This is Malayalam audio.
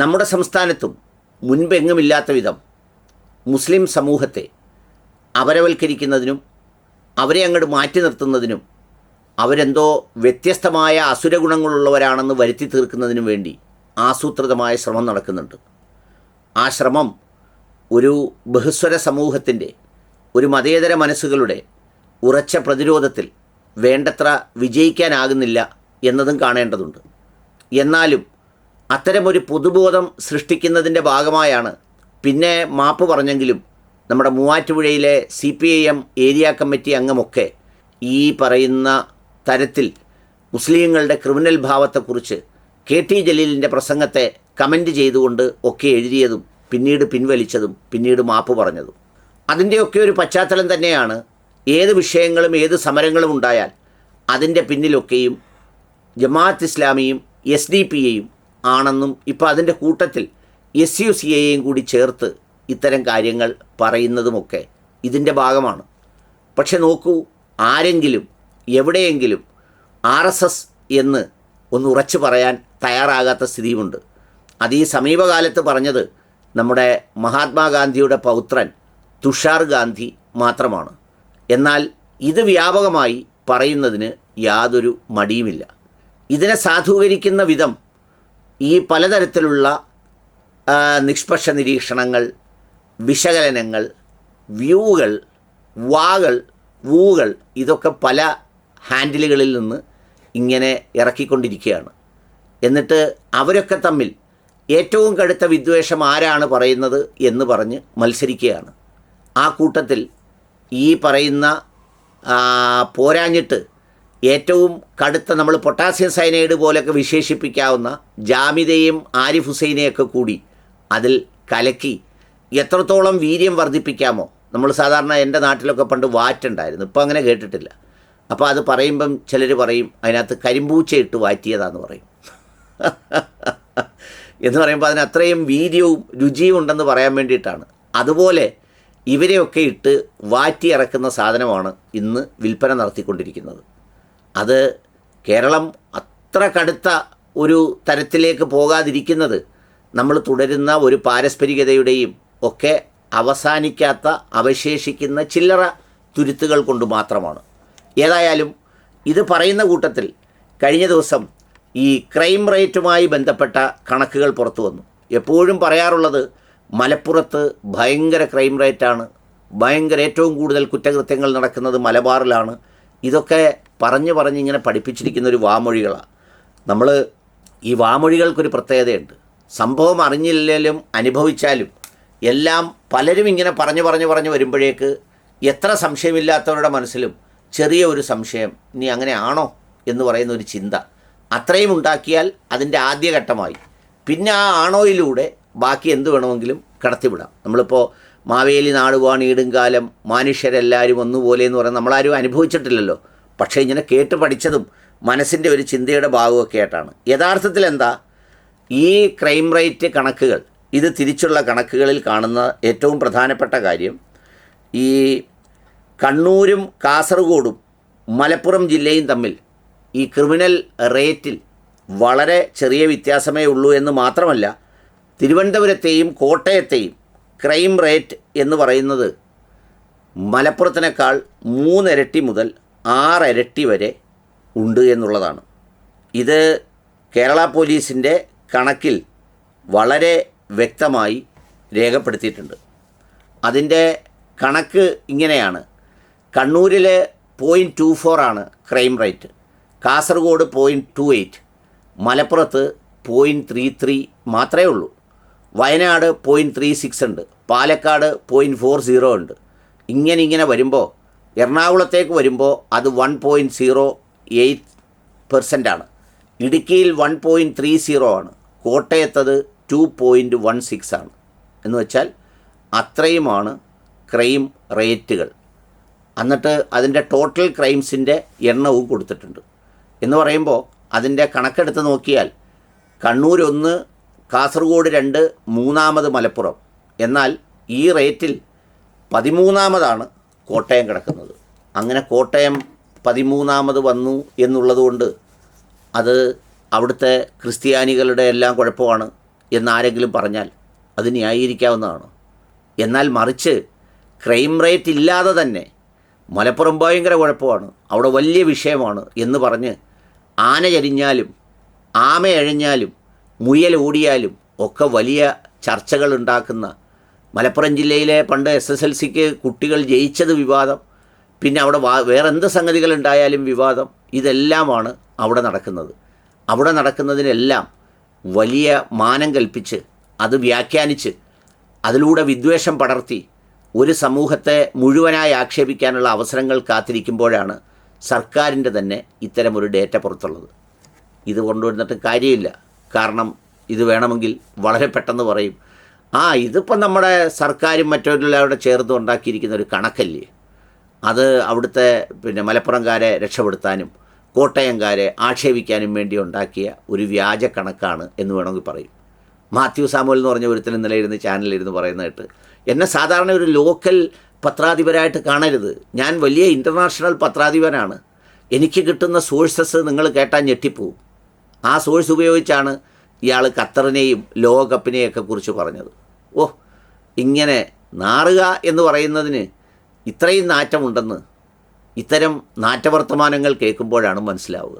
നമ്മുടെ സംസ്ഥാനത്തും മുൻപെങ്ങുമില്ലാത്ത വിധം മുസ്ലിം സമൂഹത്തെ അപരവൽക്കരിക്കുന്നതിനും അവരെ അങ്ങോട്ട് മാറ്റി നിർത്തുന്നതിനും അവരെന്തോ വ്യത്യസ്തമായ അസുരഗുണങ്ങളുള്ളവരാണെന്ന് വരുത്തി തീർക്കുന്നതിനും വേണ്ടി ആസൂത്രിതമായ ശ്രമം നടക്കുന്നുണ്ട്. ആ ശ്രമം ഒരു ബഹുസ്വര സമൂഹത്തിന്റെ ഒരു മതേതര മനസ്സുകളുടെ ഉറച്ച പ്രതിരോധത്തിൽ വേണ്ടത്ര വിജയിക്കാനാകുന്നില്ല എന്നതും കാണേണ്ടതുണ്ട്. എന്നാലും അത്തരമൊരു പൊതുബോധം സൃഷ്ടിക്കുന്നതിന്റെ ഭാഗമായാണ്. പിന്നെ മാപ്പ് പറഞ്ഞെങ്കിലും നമ്മുടെ മൂവാറ്റുപുഴയിലെ C P I M area committee അംഗമൊക്കെ ഈ പറയുന്ന തരത്തിൽ മുസ്ലിങ്ങളുടെ ക്രിമിനൽ ഭാവത്തെക്കുറിച്ച് കെ ടി ജലീലിന്റെ പ്രസംഗത്തെ കമന്റ് ചെയ്തുകൊണ്ട് ഒക്കെ എഴുതിയതും പിന്നീട് പിൻവലിച്ചതും പിന്നീട് മാപ്പ് പറഞ്ഞതും. അതിന്റെയൊക്കെ ഒരു പശ്ചാത്തലം തന്നെയാണ് ഏത് വിഷയങ്ങളും ഏത് സമരങ്ങളും ഉണ്ടായാൽ അതിന്റെ പിന്നിലൊക്കെയും ജമാഅത്ത് ഇസ്ലാമിയും എസ് ഡി പി എയും ആണെന്നും ഇപ്പോൾ അതിന്റെ കൂട്ടത്തിൽ എസ് യു സി എയും കൂടി ചേർത്ത് ഇത്തരം കാര്യങ്ങൾ പറയുന്നതുമൊക്കെ ഇതിന്റെ ഭാഗമാണ്. പക്ഷെ നോക്കൂ ആരെങ്കിലും എവിടെയെങ്കിലും ആർ എസ് എസ് എന്ന് ഒന്ന് ഉറച്ചു പറയാൻ തയ്യാറാകാത്ത സ്ഥിതിയുമുണ്ട്. അത് ഈ സമീപകാലത്ത് പറഞ്ഞത് നമ്മുടെ മഹാത്മാഗാന്ധിയുടെ പൗത്രൻ തുഷാർ ഗാന്ധി മാത്രമാണ്. എന്നാൽ ഇത് വ്യാപകമായി പറയുന്നതിന് യാതൊരു മടിയുമില്ല. ഇതിനെ സാധൂകരിക്കുന്ന വിധം ഈ പലതരത്തിലുള്ള നിഷ്പക്ഷ നിരീക്ഷണങ്ങൾ വിശകലനങ്ങൾ വ്യൂകൾ വാകൾ വൂകൾ ഇതൊക്കെ പല ഹാൻഡിലുകളിൽ നിന്ന് ഇങ്ങനെ ഇറക്കിക്കൊണ്ടിരിക്കുകയാണ്. എന്നിട്ട് അവരൊക്കെ തമ്മിൽ ഏറ്റവും കടുത്ത വിദ്വേഷം ആരാണ് പറയുന്നത് എന്ന് പറഞ്ഞ് മത്സരിക്കുകയാണ്. ആ കൂട്ടത്തിൽ ഈ പറയുന്ന പോരാഞ്ഞിട്ട് ഏറ്റവും കടുത്ത നമ്മൾ പൊട്ടാസ്യം സൈനൈഡ് പോലെയൊക്കെ വിശേഷിപ്പിക്കാവുന്ന ജാമിതയും ആരിഫ് ഹുസൈനെയൊക്കെ കൂടി അതിൽ കലക്കി എത്രത്തോളം വീര്യം വർദ്ധിപ്പിക്കാമോ? നമ്മൾ സാധാരണ എന്റെ നാട്ടിലൊക്കെ പണ്ട് വാറ്റുണ്ടായിരുന്നു. ഇപ്പോൾ അങ്ങനെ കേട്ടിട്ടില്ല. അപ്പോൾ അത് പറയുമ്പം ചിലർ പറയും അതിനകത്ത് കരിമ്പൂച്ച ഇട്ട് വാറ്റിയതാന്ന് പറയും. എന്ന് പറയുമ്പോൾ അതിന് അത്രയും വീര്യവും രുചിയും ഉണ്ടെന്ന് പറയാൻ വേണ്ടിയിട്ടാണ്. അതുപോലെ ഇവരെയൊക്കെ ഇട്ട് വാറ്റി ഇറക്കുന്ന സാധനമാണ് ഇന്ന് വിൽപ്പന നടത്തിക്കൊണ്ടിരിക്കുന്നത്. അത് കേരളം അത്ര കടുത്ത ഒരു തരത്തിലേക്ക് പോകാതിരിക്കുന്നത് നമ്മൾ തുടരുന്ന ഒരു പാരസ്പരികതയുടെയും ഒക്കെ അവസാനിക്കാത്ത അവശേഷിക്കുന്ന ചില്ലറ തുരുത്തുകൾ കൊണ്ട് മാത്രമാണ്. ഏതായാലും ഇത് പറയുന്ന കൂട്ടത്തിൽ കഴിഞ്ഞ ദിവസം ഈ ക്രൈം റേറ്റുമായി ബന്ധപ്പെട്ട കണക്കുകൾ പുറത്തു വന്നു. എപ്പോഴും പറയാറുള്ളത് മലപ്പുറത്ത് ഭയങ്കര ക്രൈം റേറ്റാണ് ഭയങ്കര ഏറ്റവും കൂടുതൽ കുറ്റകൃത്യങ്ങൾ നടക്കുന്നത് മലബാറിലാണ്. ഇതൊക്കെ പറഞ്ഞ് പറഞ്ഞ് ഇങ്ങനെ പഠിപ്പിച്ചിരിക്കുന്ന ഒരു വാമൊഴികളാണ് നമ്മൾ ഈ വാമൊഴികൾക്കൊരു പ്രത്യേകതയുണ്ട്. സംഭവം അറിഞ്ഞില്ലെങ്കിലും അനുഭവിച്ചാലും എല്ലാം പലരും ഇങ്ങനെ പറഞ്ഞു പറഞ്ഞു പറഞ്ഞു വരുമ്പോഴേക്ക് എത്ര സംശയമില്ലാത്തവരുടെ മനസ്സിലും ചെറിയ ഒരു സംശയം നീ അങ്ങനെ ആണോ? എന്ന് പറയുന്ന ഒരു ചിന്ത അത്രയും ഉണ്ടാക്കിയാൽ അതിന്റെ ആദ്യഘട്ടമായി പിന്നെ ആ ആണോയിലൂടെ ബാക്കി എന്ത് വേണമെങ്കിലും കടത്തിവിടാം. നമ്മളിപ്പോൾ മാവേലി നാടുവാണ് ഈടുംകാലം മനുഷ്യരെല്ലാവരും ഒന്നുപോലെ എന്ന് പറയുന്നത് നമ്മളാരും അനുഭവിച്ചിട്ടില്ലല്ലോ. പക്ഷേ ഇങ്ങനെ കേട്ട് പഠിച്ചതും മനസ്സിന്റെ ഒരു ചിന്തയുടെ ഭാഗമൊക്കെ ആയിട്ടാണ്. യഥാർത്ഥത്തിൽ എന്താ? ഈ ക്രൈം റേറ്റ് കണക്കുകൾ ഇത് തിരിച്ചുള്ള കണക്കുകളിൽ കാണുന്ന ഏറ്റവും പ്രധാനപ്പെട്ട കാര്യം ഈ കണ്ണൂരും കാസർഗോഡും മലപ്പുറം ജില്ലയും തമ്മിൽ ഈ ക്രിമിനൽ റേറ്റിൽ വളരെ ചെറിയ വ്യത്യാസമേ ഉള്ളൂ എന്ന് മാത്രമല്ല തിരുവനന്തപുരത്തെയും കോട്ടയത്തെയും ക്രൈം റേറ്റ് എന്ന് പറയുന്നത് മലപ്പുറത്തിനേക്കാൾ മൂന്നിരട്ടി മുതൽ ആറിരട്ടി വരെ ഉണ്ട് എന്നുള്ളതാണ്. ഇത് കേരള പോലീസിന്റെ കണക്കിൽ വളരെ വ്യക്തമായി രേഖപ്പെടുത്തിയിട്ടുണ്ട്. അതിന്റെ കണക്ക് ഇങ്ങനെയാണ്. കണ്ണൂരിൽ പോയിന്റ് ടു ഫോർ ആണ് crime rate Kasaragod point two eight മലപ്പുറത്ത് പോയിന്റ് ത്രീ ത്രീ മാത്രമേ ഉള്ളൂ. വയനാട് പോയിന്റ് ത്രീ സിക്സ് ഉണ്ട്. പാലക്കാട് പോയിന്റ് ഫോർ സീറോ ഉണ്ട്. ഇങ്ങനെ ഇങ്ങനെ വരുമ്പോൾ എറണാകുളത്തേക്ക് വരുമ്പോൾ അത് one point zero eight percent ആണ്. ഇടുക്കിയിൽ വൺ പോയിന്റ് ത്രീ സീറോ ആണ്. കോട്ടയത്തത് ടു പോയിന്റ് വൺ സിക്സ് ആണ്. എന്ന് വെച്ചാൽ അത്രയുമാണ് ക്രൈം റേറ്റുകൾ എന്നിട്ട് അതിന്റെ ടോട്ടൽ ക്രൈംസിന്റെ എണ്ണവും കൊടുത്തിട്ടുണ്ട്. എന്ന് പറയുമ്പോൾ അതിന്റെ കണക്കെടുത്ത് നോക്കിയാൽ കണ്ണൂർ ഒന്ന് കാസർഗോഡ് രണ്ട് മൂന്നാമത് മലപ്പുറം. എന്നാൽ ഈ റേറ്റിൽ പതിമൂന്നാമതാണ് കോട്ടയം കിടക്കുന്നത്. അങ്ങനെ കോട്ടയം പതിമൂന്നാമത് വന്നു എന്നുള്ളതുകൊണ്ട് അത് അവിടുത്തെ ക്രിസ്ത്യാനികളുടെ എല്ലാം കുഴപ്പമാണ് എന്നാരെങ്കിലും പറഞ്ഞാൽ അത് ന്യായീകരിക്കാവുന്നതാണ്? എന്നാൽ മറിച്ച് ക്രൈം റേറ്റ് ഇല്ലാതെ തന്നെ മലപ്പുറം ഭയങ്കര കുഴപ്പമാണ് അവിടെ വലിയ വിഷയമാണ് എന്ന് പറഞ്ഞ് ആന ചരിഞ്ഞാലും ആമ എഴഞ്ഞാലും മുയൽ ഓടിയാലും ഒക്കെ വലിയ ചർച്ചകൾ ഉണ്ടാക്കുന്ന മലപ്പുറം ജില്ലയിലെ പണ്ട് എസ് എസ് എൽ സിക്ക് കുട്ടികൾ ജയിച്ചത് വിവാദം പിന്നെ അവിടെ വാ വേറെ എന്ത് സംഗതികൾ ഉണ്ടായാലും വിവാദം ഇതെല്ലാമാണ് അവിടെ നടക്കുന്നത്. അവിടെ നടക്കുന്നതിനെല്ലാം വലിയ മാനം കൽപ്പിച്ച് അത് വ്യാഖ്യാനിച്ച് അതിലൂടെ വിദ്വേഷം പടർത്തി ഒരു സമൂഹത്തെ മുഴുവനായി ആക്ഷേപിക്കാനുള്ള അവസരങ്ങൾ കാത്തിരിക്കുമ്പോഴാണ് സർക്കാരിന്റെ തന്നെ ഇത്തരമൊരു ഡേറ്റ പുറത്തുള്ളത്. ഇത് കൊണ്ടുവന്നിട്ട് കാര്യമില്ല. കാരണം ഇത് വേണമെങ്കിൽ വളരെ പെട്ടെന്ന് പറയും. ആ ഇതിപ്പം നമ്മുടെ സർക്കാരും മറ്റൊരെല്ലാവരുടെ ചേർത്ത് ഉണ്ടാക്കിയിരിക്കുന്ന ഒരു കണക്കല്ലേ? അത് അവിടുത്തെ പിന്നെ മലപ്പുറംകാരെ രക്ഷപ്പെടുത്താനും കോട്ടയംകാരെ ആക്ഷേപിക്കാനും വേണ്ടി ഉണ്ടാക്കിയ ഒരു വ്യാജ കണക്കാണ് എന്ന് വേണമെങ്കിൽ പറയും. മാത്യു സാമുവൽ എന്ന് പറഞ്ഞ ഒരുത്തൻ ഇന്നലെ ഇരുന്ന് ചാനലിരുന്ന് പറയുന്ന കേട്ട് എന്നെ സാധാരണ ഒരു ലോക്കൽ പത്രാധിപരായിട്ട് കാണരുത്. ഞാൻ വലിയ ഇന്റർനാഷണൽ പത്രാധിപനാണ്. എനിക്ക് കിട്ടുന്ന സോഴ്സസ് നിങ്ങൾ കേട്ടാൽ ഞെട്ടിപ്പോവും. ആ സോഴ്സ് ഉപയോഗിച്ചാണ് ഇയാൾ ഖത്തറിനെയും ലോകകപ്പിനെയൊക്കെ കുറിച്ച് പറഞ്ഞത്. ഓ ഇങ്ങനെ നാറുക എന്ന് പറയുന്നതിന് ഇത്രയും നാറ്റമുണ്ടെന്ന് ഇത്തരം നാറ്റവർത്തമാനങ്ങൾ കേൾക്കുമ്പോഴാണ് മനസ്സിലാവുക.